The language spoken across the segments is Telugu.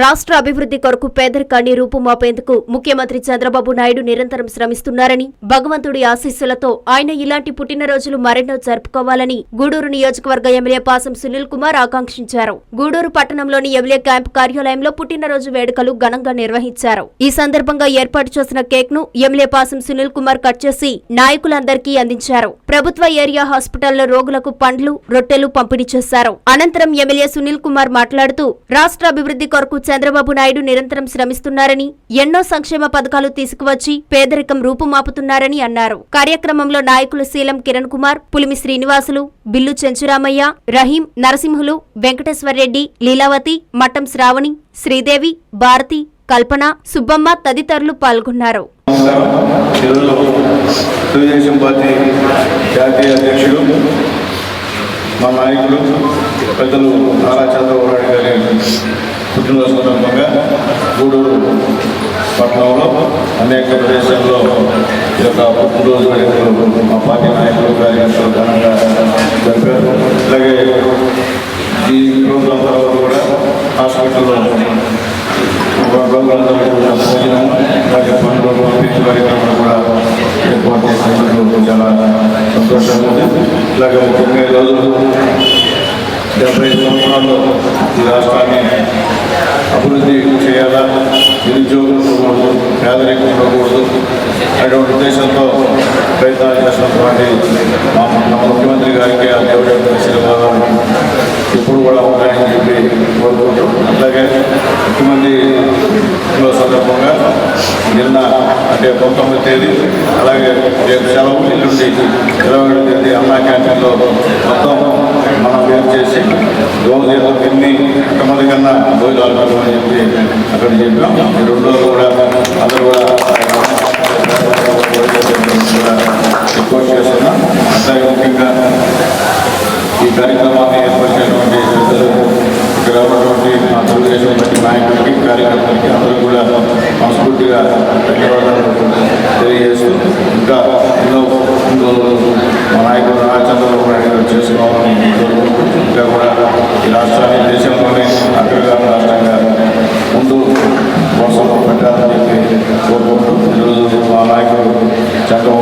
రాష్ట్ర అభివృద్ధి కొరకు పేదరికాన్ని రూపుమాపేందుకు ముఖ్యమంత్రి చంద్రబాబు నాయుడు నిరంతరం శ్రమిస్తున్నారని భగవంతుడి ఆశీస్సులతో ఆయన ఇలాంటి పుట్టినరోజులు మరెన్నో జరుపుకోవాలని గూడూరు నియోజకవర్గ ఎమ్మెల్యే పాసం సునీల్ కుమార్ ఆకాంక్షించారు. గూడూరు పట్టణంలోని ఎమ్మెల్యే క్యాంప్ కార్యాలయంలో పుట్టినరోజు వేడుకలు ఘనంగా నిర్వహించారు. ఈ సందర్భంగా ఏర్పాటు చేసిన కేక్ను ఎమ్మెల్యే పాసం సునీల్ కుమార్ కట్ చేసి నాయకులందరికీ అందించారు. ప్రభుత్వ ఏరియా హాస్పిటల్లో రోగులకు పండ్లు రొట్టెలు పంపిణీ చేశారు. అనంతరం ఎమ్మెల్యే సునీల్ కుమార్ మాట్లాడుతూ రాష్ట్ర అభివృద్ధి కొరకు చంద్రబాబు నాయుడు నిరంతరం శ్రమిస్తున్నారని ఎన్నో సంక్షేమ పథకాలు తీసుకువచ్చి పేదరికం రూపుమాపుతున్నారని అన్నారు. కార్యక్రమంలో నాయకులు శీలం కిరణ్ కుమార్ పులిమి శ్రీనివాసులు బిల్లు చెంచురామయ్య రహీం నరసింహులు వెంకటేశ్వర్రెడ్డి లీలావతి మట్టం శ్రావణి శ్రీదేవి భారతి కల్పన సుబ్బమ్మ తదితరులు పాల్గొన్నారు. తెలుగుదేశం పార్టీ జాతీయ అధ్యక్షుడు మా నాయకులు పెద్దలు నారా చంద్రబాబు నాయుడు గారి పుట్టినరోజు సందర్భంగా గూడూరు పట్టణంలో అనేక ప్రదేశాల్లో ఈ యొక్క పుట్టినరోజు వేడుకలు మా పార్టీ నాయకులు కార్యకర్తలు ఘనంగా జరిపారు. అలాగే ఈ ప్రోగ్రాం తర్వాత కూడా హాస్పిటల్లో భోజనం అలాగే పంపించే కార్యక్రమాలు కూడా ఏర్పాటు చేసినందుకు చాలా సంతోషంగా ఉంది. ఇలాగే ముఖ్యంగా ఈరోజు డెబ్బై సంవత్సరాల్లో ఈ రాష్ట్రాన్ని అభివృద్ధి చేయాలా? నిరుద్యోగులు ఉండకూడదు పేదరికం ఉండకూడదు అటువంటి ఉద్దేశంతో ప్రయత్నాలు చేసినటువంటి మా ముఖ్యమంత్రి గారికి ఆ దేవుడి ఆశీర్వాదం ఇప్పుడు కూడా ఉంటాయని చెప్పి కోరుకుంటూ అలాగే ముఖ్యమంత్రి సందర్భంగా నిన్న అంటే పంతొమ్మిది తేదీ అలాగే రేపు సెలవు ఎల్లుండి ఇరవై ఏడు తేదీ అన్నా క్యాంటీన్లో మొత్తం మనం వేరు చేసి రోజు ఏదో ఎన్ని ఎంతమంది కన్నా భోజనాలు అని చెప్పి అక్కడ చెప్పాం ఈ రెండు రోజులు కూడా అందరూ కూడా రిపోర్ట్ చేస్తున్నాం అట్లాగే ముఖ్యంగా ఈ కార్యక్రమాన్ని ఏర్పాటు చేసినటువంటి పెద్దలు ఇక్కడ ఉన్నటువంటి మా తెలుగుదేశం పార్టీ నాయకులకి కార్యకర్తలకి అందరూ కూడా మనస్ఫూర్తిగా ధన్యవాదాలు తెలియజేస్తూ ఇంకా ఎన్నో ముందు మా నాయకుడు నారా చంద్రబాబు నాయుడు గారు చేసుకోవాలని కోరుకుంటూ ఇంకా కూడా ఈ రాష్ట్రాన్ని దేశంలోనే అగ్రగామి రాష్ట్రంగా ముందు వరుసలో పెట్టాలని చెప్పి కోరుకుంటూ ఈరోజు మా నాయకుడు చంద్రబాబు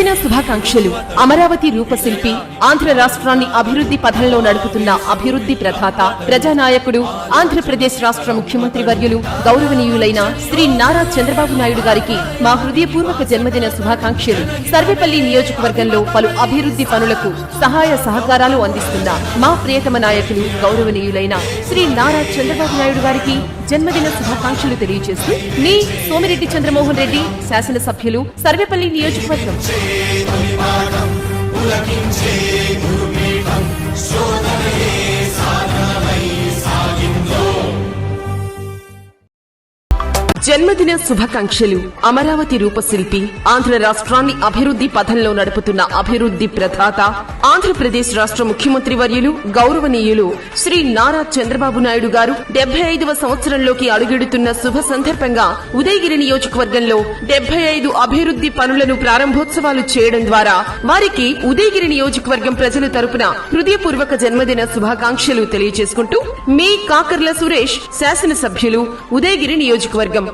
జన్మదిన శుభాకాంక్షలు. అమరావతి రూపశిల్పి ఆంధ్ర రాష్ట్రాన్ని అభివృద్ధి పథంలో నడుపుతున్న అభివృద్ధి ప్రధాత ప్రజానాయకుడు ఆంధ్రప్రదేశ్ రాష్ట్ర ముఖ్యమంత్రి వర్యులు గౌరవనీయులైన శ్రీ నారా చంద్రబాబు నాయుడు గారికి మా హృదయపూర్వక జన్మదిన శుభాకాంక్షలు. సర్వేపల్లి నియోజకవర్గంలో పలు అభివృద్ధి పనులకు సహాయ సహకారాలు అందిస్తున్న మా ప్రియతమ నాయకులు గౌరవనీయులైన శ్రీ నారా చంద్రబాబు నాయుడు గారికి జన్మదిన శుభాకాంక్షలు తెలియజేస్తూ మీ సోమిరెడ్డి చంద్రమోహన్ రెడ్డి శాసనసభ్యులు సర్వేపల్లి నియోజకవర్గం. జన్మదిన శుభాకాంక్షలు. అమరావతి రూపశిల్పి ఆంధ్ర రాష్ట్రాన్ని అభివృద్ధి పథంలో నడుపుతున్న అభివృద్ధి ప్రదాత ఆంధ్రప్రదేశ్ రాష్ట్ర ముఖ్యమంత్రి వర్యులు గౌరవనీయులు శ్రీ నారా చంద్రబాబు నాయుడు గారు డెబ్బై ఐదవ సంవత్సరంలోకి అడుగెడుతున్న శుభ సందర్భంగా ఉదయగిరి నియోజకవర్గంలో డెబ్బై ఐదు అభివృద్ధి పనులను ప్రారంభోత్సవాలు చేయడం ద్వారా వారికి ఉదయగిరి నియోజకవర్గం ప్రజల తరపున హృదయపూర్వక జన్మదిన శుభాకాంక్షలు తెలియజేసుకుంటూ మీ కాకర్ల సురేష్ శాసనసభ్యులు ఉదయగిరి నియోజకవర్గం.